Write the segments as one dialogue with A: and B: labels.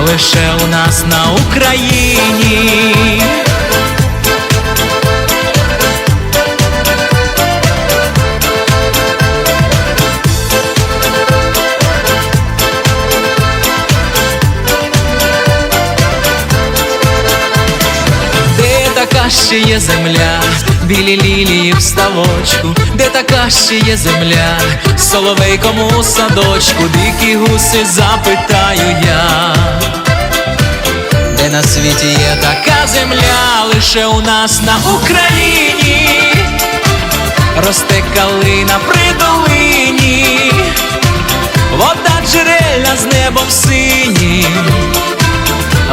A: лише у нас на Україні. Ще є земля, білі лілії в ставочку, де така ще є земля, соловейком у садочку, дикі гуси запитаю я, де на світі є така земля, лише у нас на Україні, росте калина при долині, вода джерельна з небом синім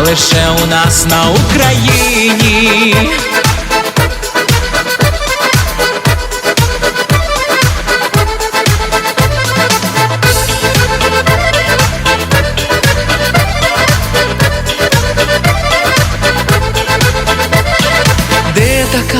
A: лише у нас на Україні.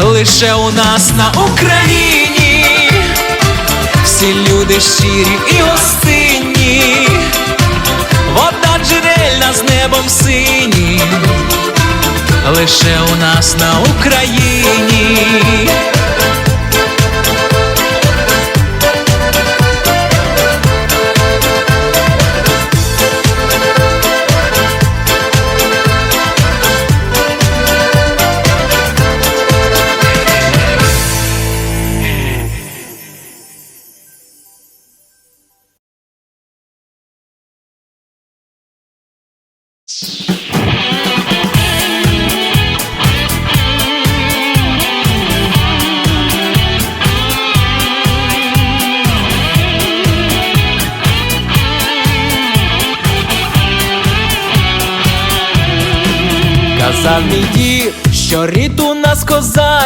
A: лише у нас на Україні, всі люди щирі і гостинні, вода джерельна з небом синім лише у нас на Україні.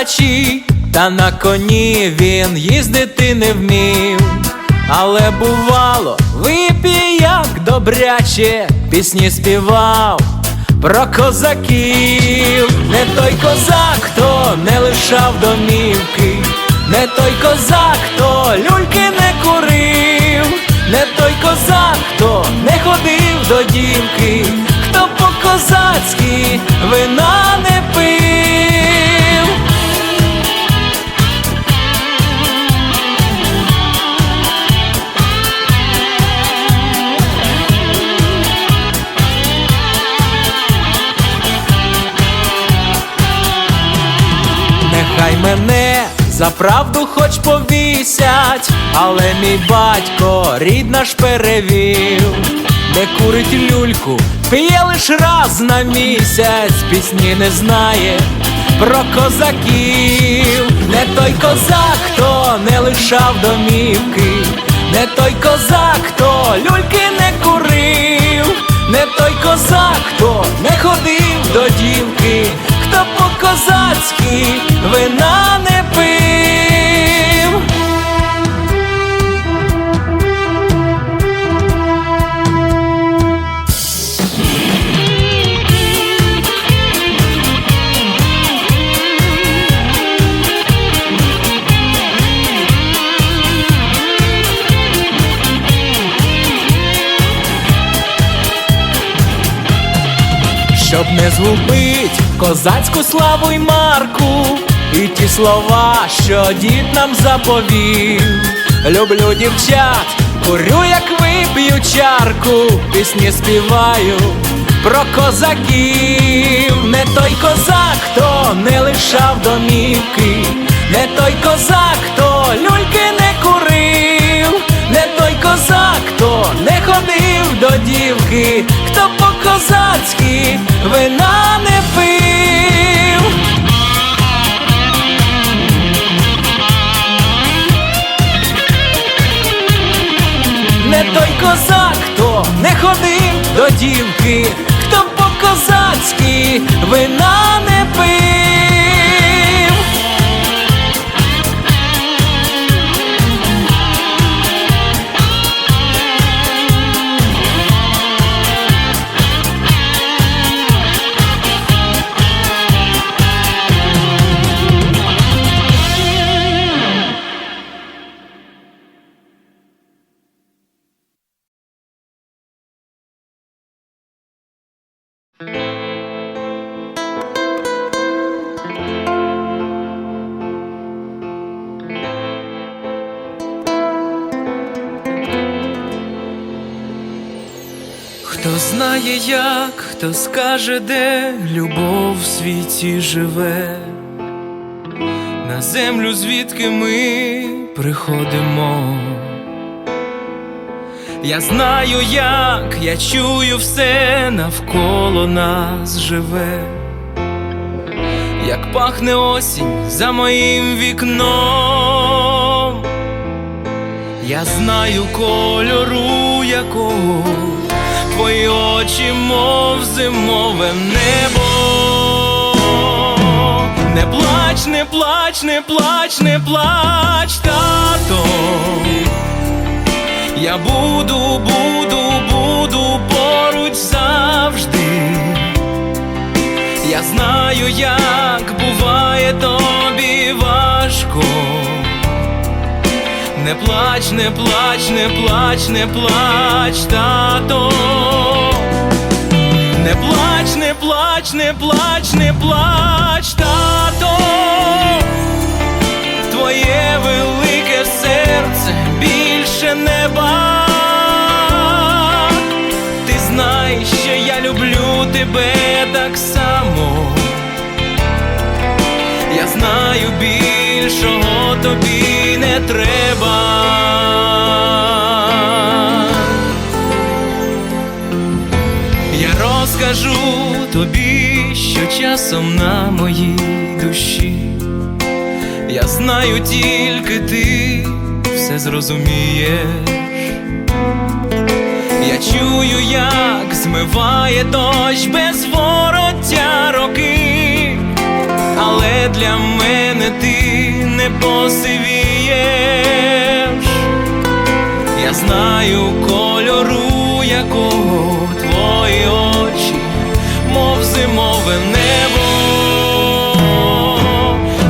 A: Козачий, та на коні він їздити не вмів. Але бувало, випій добряче, пісні співав про козаків. Не той козак, хто не лишав домівки, не той козак, хто люльки не курив, не той козак, хто не ходив до дівки, хто по-козацьки вина не пив. За правду хоч повісять, але мій батько рід наш перевів, не курить люльку, п'є лиш раз на місяць, пісні не знає про козаків, не той козак, хто не лишав домівки, не той козак, хто люльки не курив, не той козак, хто не ходив до дівки, хто по-козацьки вина не згубить козацьку славу й марку, і ті слова, що дід нам заповів. Люблю дівчат, курю, як вип'ю чарку, пісні співаю про козаків, не той козак, хто не лишав домівки, не той козак, хто люльки не курив, не той козак, хто не ходив до дівки, козацьки вина не пив. Не той козак, хто не ходив до дівки, хто по козацьки вина не пив. Хто скаже, де любов в світі живе, на землю, звідки ми приходимо. Я знаю, як, я чую все навколо нас живе, як пахне осінь за моїм вікном. Я знаю кольору якого твої очі, мов зимове небо. Не плач, не плач, не плач, не плач, тато. Я буду, буду, буду поруч завжди. Я знаю, як Не плач, не плач, не плач, не плач, тато. Не плач, не плач, не плач, не плач, тато. Твоє велике серце більше неба. Ти знаєш, що я люблю тебе так само. Я знаю, більшого розкажу тобі, що часом на моїй душі. Я знаю, тільки ти все зрозумієш. Я чую, як змиває дощ без вороття роки але для мене ти не посивієш. Я знаю кольору, якого твої очі, мов зимове небо.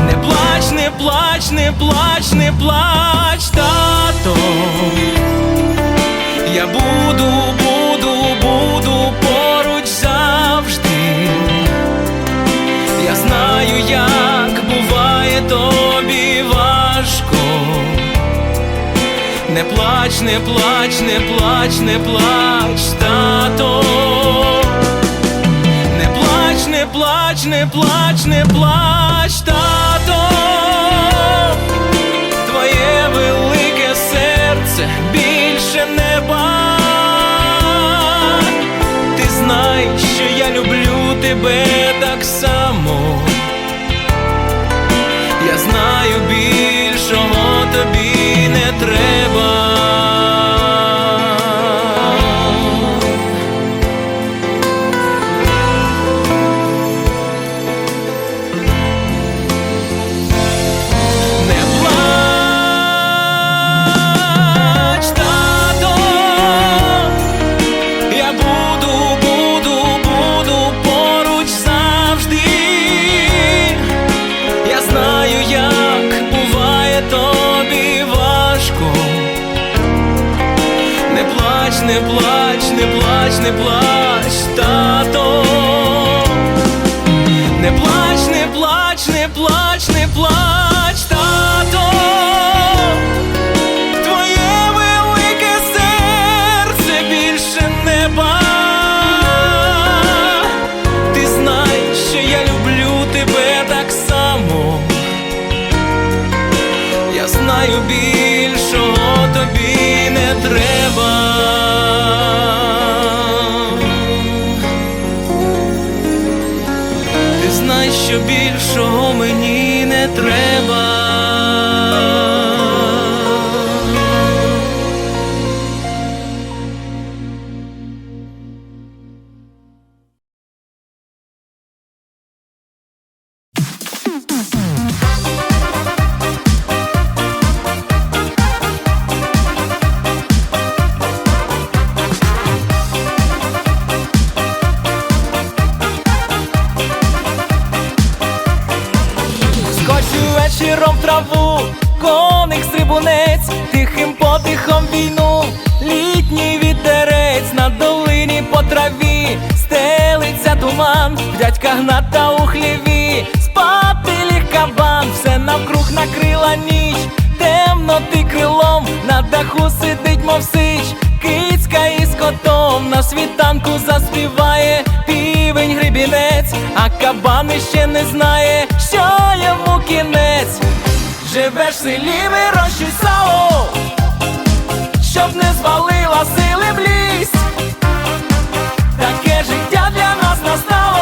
A: Не плач, не плач, не плач, не плач, тато. Я буду, буду, буду поруч завжди. Я знаю, як буває тобі важко. Не плач, не плач, не плач, не плач, тато. Плач, не плач, не плач, тато. Твоє велике серце більше неба. Ти знаєш, що я люблю тебе так само. Плач, не плач, не плач, не світанку заспіває півень грибінець, а кабан іще не знає, що йому кінець. Живеш в селі, вирощуй сало, щоб не звалила сили в ліс. Таке життя для нас настало.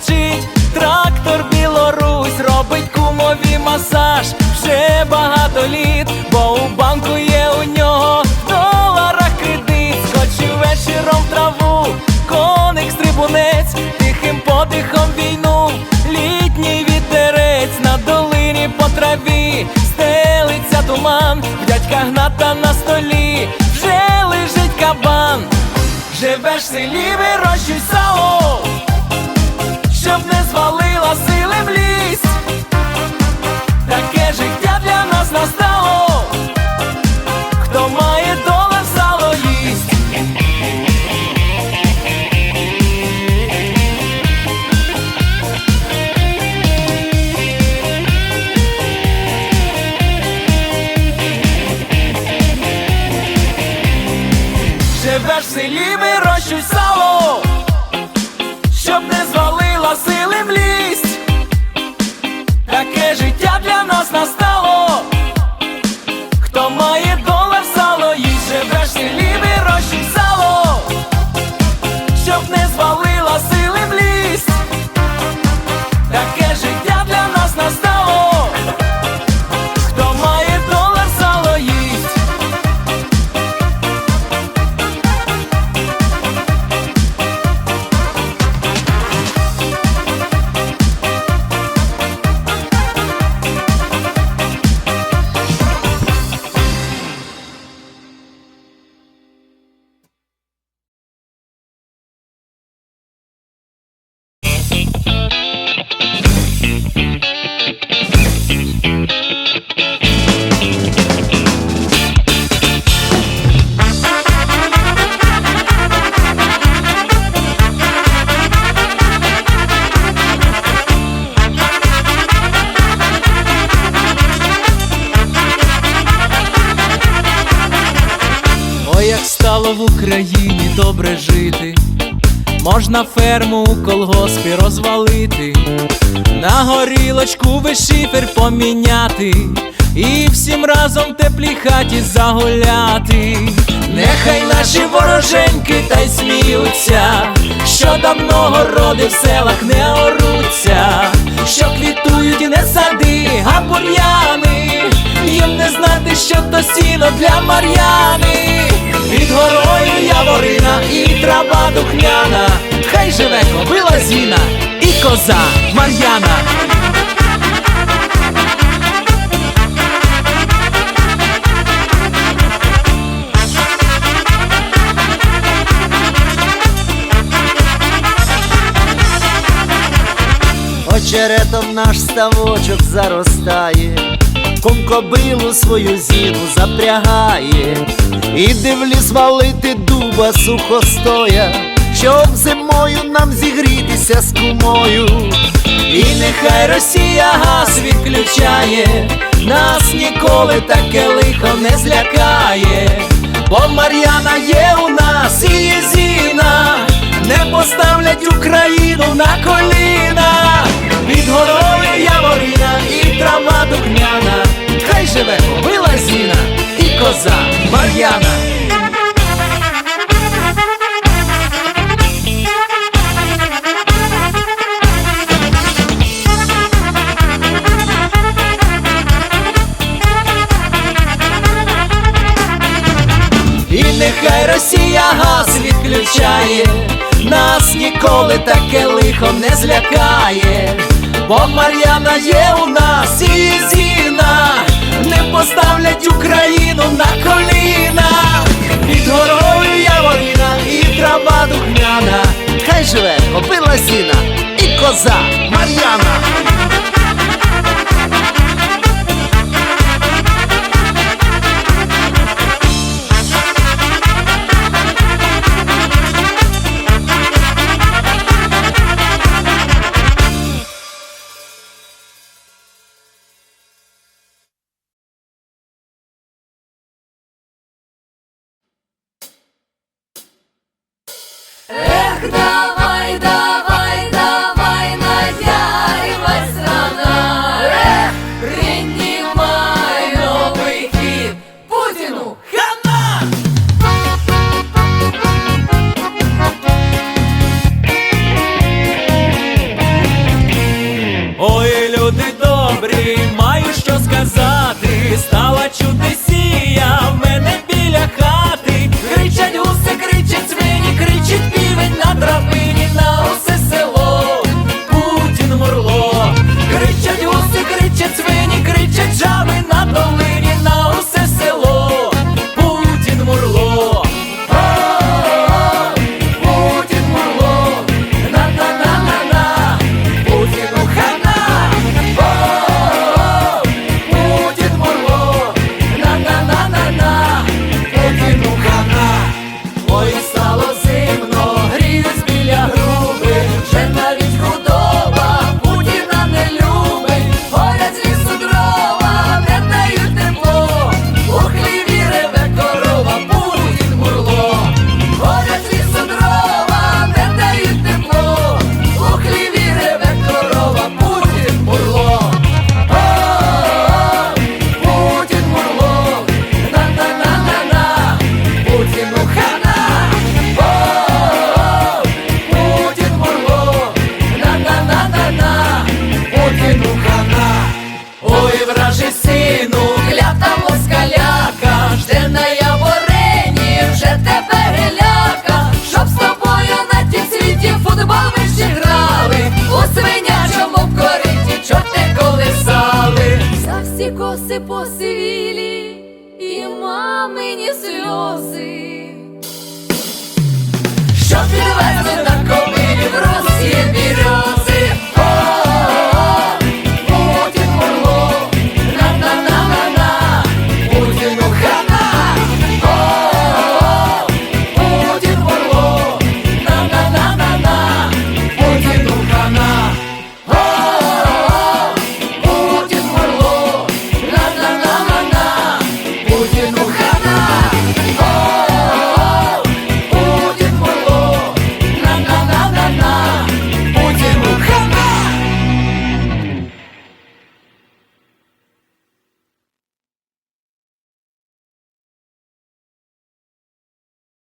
A: Все. Трактор Білорусь робить кумові масаж. Вже багато літ, бо у банку є у нього в доларах кредит. Скочив вечором в траву, коник стрибунець, тихим подихом війну, літній вітерець на долині по траві, стелиться туман, дядька гната на столі, вже лежить кабан, живеш в селі, вирощуй сало, стало в Україні добре жити, можна ферму у колгоспі розвалити, на горілочку вишифер поміняти, і всім разом в теплій хаті загуляти. Нехай наші вороженьки та й сміються, що давно городи в селах не оруться, що сіно для Мар'яни. Під горою яворина і трава духняна, хай живе кобила зіна і коза Мар'яна.
B: Очеретом наш ставочок заростає, Ком кобилу свою зіру запрягає, Іде в ліс валити дуба сухостоя, щоб зимою нам зігрітися з кумою,
A: і нехай Росія газ відключає, нас ніколи таке лихо не злякає, бо Мар'яна є у нас і є зіна, не поставлять Україну на коліна, від горови яворіна і трава хай живе Вилазіна і коза Мар'яна. І нехай Росія газ відключає, нас ніколи таке лихо не злякає. Бо